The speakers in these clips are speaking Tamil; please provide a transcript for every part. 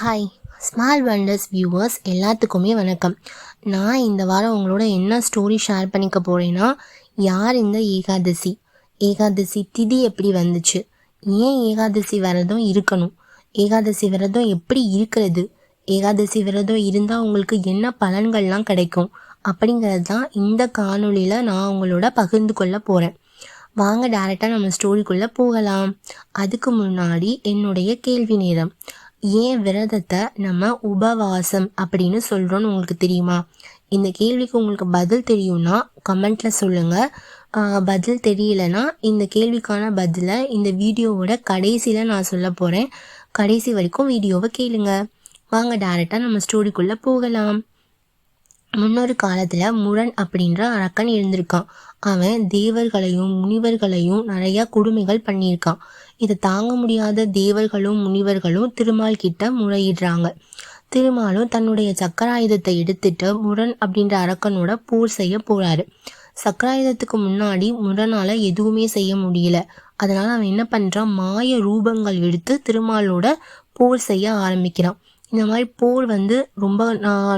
ஹாய் ஸ்மால் வண்டர்ஸ் வியூவர்ஸ் எல்லாத்துக்குமே வணக்கம். நான் இந்த வாரம் உங்களோட என்ன ஸ்டோரி ஷேர் பண்ணிக்க போகிறேன்னா யார் இந்த ஏகாதசி? ஏகாதசி திதி எப்படி வந்துச்சு? ஏன் ஏகாதசி விரதம் இருக்கணும்? ஏகாதசி விரதம் எப்படி இருக்கிறது? ஏகாதசி விரதம் இருந்தால் உங்களுக்கு என்ன பலன்கள்லாம் கிடைக்கும்? அப்படிங்கிறது தான் இந்த காணொளியில் நான் உங்களோட பகிர்ந்து கொள்ள போகிறேன் வாங்க டேரெக்டாக நம்ம ஸ்டோரிக்குள்ளே போகலாம். அதுக்கு முன்னாடி என்னுடைய கேள்வி நேரம். ஏன் விரதத்தை நம்ம உபவாசம் அப்படின்னு சொல்கிறோன்னு உங்களுக்கு தெரியுமா? இந்த கேள்விக்கு உங்களுக்கு பதில் தெரியும்னா கமெண்ட்டில் சொல்லுங்கள் பதில் தெரியலனா இந்த கேள்விக்கான பதிலை இந்த வீடியோவோட கடைசியில் நான் சொல்ல போகிறேன் கடைசி வரைக்கும் வீடியோவை கேளுங்க. வாங்க டேரெக்டாக நம்ம ஸ்டோரிக்குள்ளே போகலாம். முன்னொரு காலத்தில் முரண் அப்படின்ற அரக்கன் இருந்திருக்கான். அவன் தேவர்களையும் முனிவர்களையும் நிறையா கொடுமைகள் பண்ணியிருக்கான். இதை தாங்க முடியாத தேவர்களும் முனிவர்களும் திருமால் கிட்ட முறையிடுறாங்க. திருமாலும் தன்னுடைய சக்கராயுதத்தை எடுத்துட்டு முரண் அப்படின்ற அரக்கனோட போர் செய்ய போறாரு. சக்கராயுதத்துக்கு முன்னாடி முரணால எதுவுமே செய்ய முடியல. அதனால அவன் என்ன பண்றான்? மாய ரூபங்கள் எடுத்து திருமாலோட போர் செய்ய ஆரம்பிக்கிறான். இந்த மாதிரி போர் வந்து ரொம்ப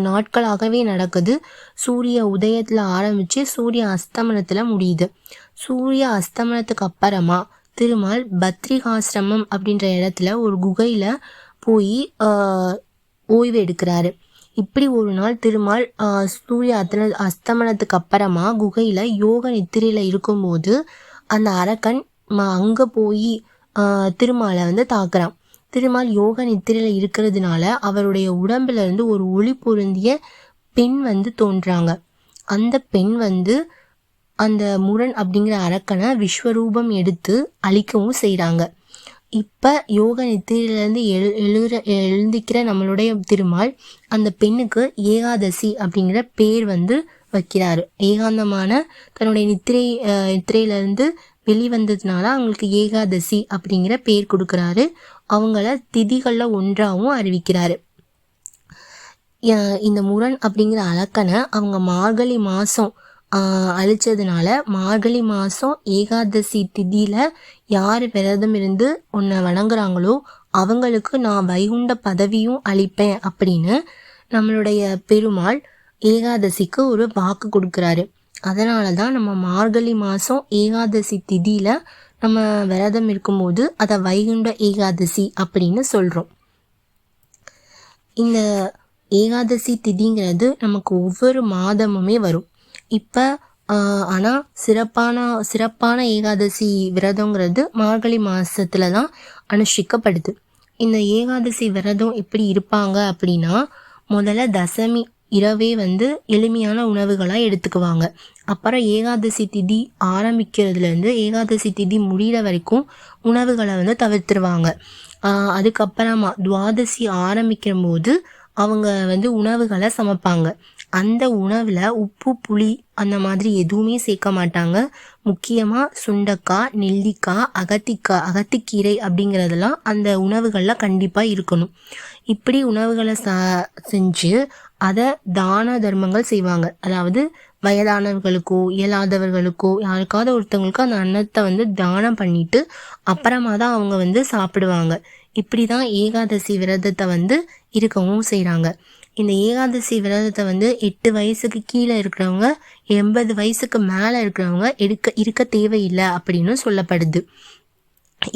நாட்களாகவே நடக்குது. சூரிய உதயத்தில் ஆரம்பித்து சூரிய அஸ்தமனத்தில் முடியுது. சூரிய அஸ்தமனத்துக்கு அப்புறமா திருமால் பத்ரிகாசிரமம் அப்படின்ற இடத்துல ஒரு குகையில் போய் ஓய்வு எடுக்கிறாரு. இப்படி ஒரு நாள் திருமால் சூரிய அத்தன அஸ்தமனத்துக்கு அப்புறமா குகையில் யோக நித்திரையில் இருக்கும்போது அந்த அரக்கன் அங்கே போய் திருமாலை வந்து தாக்குறான். திருமால் யோக நித்திரையில் இருக்கிறதுனால அவருடைய உடம்புல இருந்து ஒரு ஒளி பொருந்திய பெண் வந்து தோன்றாங்க. அந்த பெண் வந்து அந்த முரண் அப்படிங்கிற அரக்கனை விஸ்வரூபம் எடுத்து அழிக்கவும் செய்கிறாங்க இப்போ யோக நித்திரையிலேருந்து எழு எழுகிற எழுந்திக்கிற நம்மளுடைய திருமால் அந்த பெண்ணுக்கு ஏகாதசி அப்படிங்கிற பேர் வந்து வைக்கிறாரு. ஏகாந்தமான தன்னுடைய நித்திரை நித்திரையிலேருந்து வெளிவந்ததுனால அவங்களுக்கு ஏகாதசி அப்படிங்கிற பேர் கொடுக்குறாரு. அவங்கள திதிகளில் ஒன்றாகவும் அறிவிக்கிறாரு. இந்த முரண் அப்படிங்கிற அலக்கனை அவங்க மார்கழி மாதம் அழிச்சதுனால மார்கழி மாதம் ஏகாதசி திதியில் யார் விரதம் இருந்து உன்னை வணங்குறாங்களோ அவங்களுக்கு நான் வைகுண்ட பதவியும் அளிப்பேன் அப்படின்னு நம்மளுடைய பெருமாள் ஏகாதசிக்கு ஒரு வாக்கு கொடுக்குறாரு. அதனால தான் நம்ம மார்கழி மாதம் ஏகாதசி திதியில் நம்ம விரதம் இருக்கும்போது அதை வைகுண்ட ஏகாதசி அப்படின்னு சொல்கிறோம் இந்த ஏகாதசி திதிங்கிறது நமக்கு ஒவ்வொரு மாதமுமே வரும். இப்போ ஆனால் சிறப்பான சிறப்பான ஏகாதசி விரதங்கிறது மார்கழி மாதத்துல தான் அனுஷ்டிக்கப்படுது. இந்த ஏகாதசி விரதம் எப்படி இருப்பாங்க அப்படின்னா முதல்ல தசமி இரவே வந்து எளிமையான உணவுகளாக எடுத்துக்குவாங்க. அப்புறம் ஏகாதசி திதி ஆரம்பிக்கிறதுலேருந்து ஏகாதசி திதி முடிகிற வரைக்கும் உணவுகளை வந்து தவிர்த்துருவாங்க. அதுக்கப்புறமா துவாதசி ஆரம்பிக்கிற போது அவங்க வந்து உணவுகளை சமைப்பாங்க. அந்த உணவில் உப்பு புளி அந்த மாதிரி எதுவுமே சேர்க்க மாட்டாங்க. முக்கியமாக சுண்டக்காய் நெல்லிக்காய் அகத்திக்காய் அகத்திக்கீரை அப்படிங்கிறதெல்லாம் அந்த உணவுகளில் கண்டிப்பாக இருக்கணும். இப்படி உணவுகளை ச செஞ்சு அதை தான தர்மங்கள் செய்வாங்க. அதாவது வயதானவர்களுக்கோ இயலாதவர்களுக்கோ யாருக்காவது ஒருத்தவங்களுக்கோ அந்த அன்னத்தை வந்து தானம் பண்ணிட்டு அப்புறமா தான் அவங்க வந்து சாப்பிடுவாங்க. இப்படி தான் ஏகாதசி விரதத்தை வந்து இருக்கவும் செய்கிறாங்க இந்த ஏகாதசி விரதத்தை வந்து எட்டு வயசுக்கு கீழே இருக்கிறவங்க எண்பது வயசுக்கு மேலே இருக்கிறவங்க எடுக்க இருக்க தேவையில்லை அப்படின்னு சொல்லப்படுது.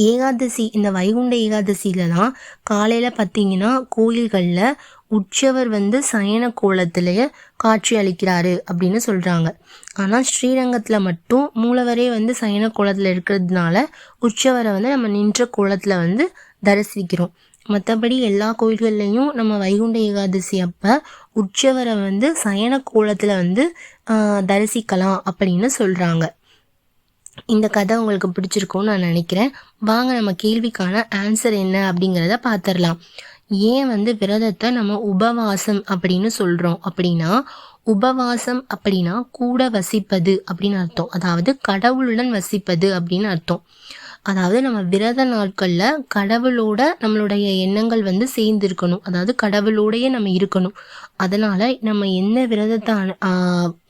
ஏகாதசி இந்த வைகுண்ட ஏகாதசியில தான் காலையில் பார்த்தீங்கன்னா கோயில்களில் உற்சவர் வந்து சயன கோலத்திலேயே காட்சி அளிக்கிறாரு அப்படின்னு சொல்கிறாங்க ஆனால் ஸ்ரீரங்கத்தில் மட்டும் மூலவரே வந்து சயன கோலத்தில் இருக்கிறதுனால உற்சவரை வந்து நம்ம நின்ற கோலத்தில் வந்து தரிசிக்கிறோம். மற்றபடி எல்லா கோயில்கள்லையும் நம்ம வைகுண்ட ஏகாதசி அப்போ உற்சவரை வந்து சயன கோலத்தில் வந்து தரிசிக்கலாம் அப்படின்னு சொல்கிறாங்க இந்த கதை உங்களுக்கு பிடிச்சிருக்கும்னு நான் நினைக்கிறேன். வாங்க நம்ம கேள்விக்கான ஆன்சர் என்ன அப்படிங்கிறத பார்த்துடலாம் ஏன் வந்து விரதத்தை நம்ம உபவாசம் அப்படின்னு சொல்கிறோம் அப்படின்னா உபவாசம் அப்படின்னா கூட வசிப்பது அப்படின்னு அர்த்தம். அதாவது கடவுளுடன் வசிப்பது அப்படின்னு அர்த்தம். அதாவது நம்ம விரத நாட்களில் கடவுளோட நம்மளுடைய எண்ணங்கள் வந்து சேர்ந்துருக்கணும். அதாவது கடவுளோடையே நம்ம இருக்கணும். அதனால் நம்ம என்ன விரதத்தை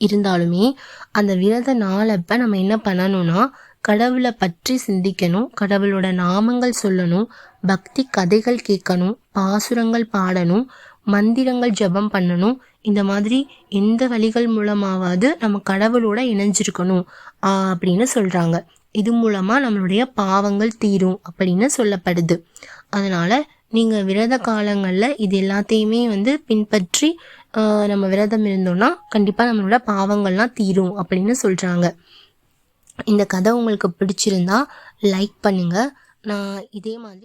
இருந்தாலுமே அந்த விரத நாளப்போ நம்ம என்ன பண்ணணும்னா கடவுளை பற்றி சிந்திக்கணும். கடவுளோட நாமங்கள் சொல்லணும். பக்தி கதைகள் கேட்கணும். பாசுரங்கள் பாடணும். மந்திரங்கள் ஜெபம் பண்ணணும். இந்த மாதிரி எந்த வழிகள் மூலமாவது நம்ம கடவுளோட இணைஞ்சிருக்கணும் அப்படின்னு சொல்கிறாங்க இது மூலமாக நம்மளுடைய பாவங்கள் தீரும் அப்படின்னு சொல்லப்படுது. அதனால் நீங்கள் விரத காலங்களில் இது எல்லாத்தையுமே வந்து பின்பற்றி நம்ம விரதம் இருந்தோம்னா கண்டிப்பாக நம்மளோட பாவங்கள்லாம் தீரும் அப்படின்னு சொல்கிறாங்க இந்த கதை உங்களுக்கு பிடிச்சிருந்தா லைக் பண்ணுங்கள் நான் இதே மாதிரி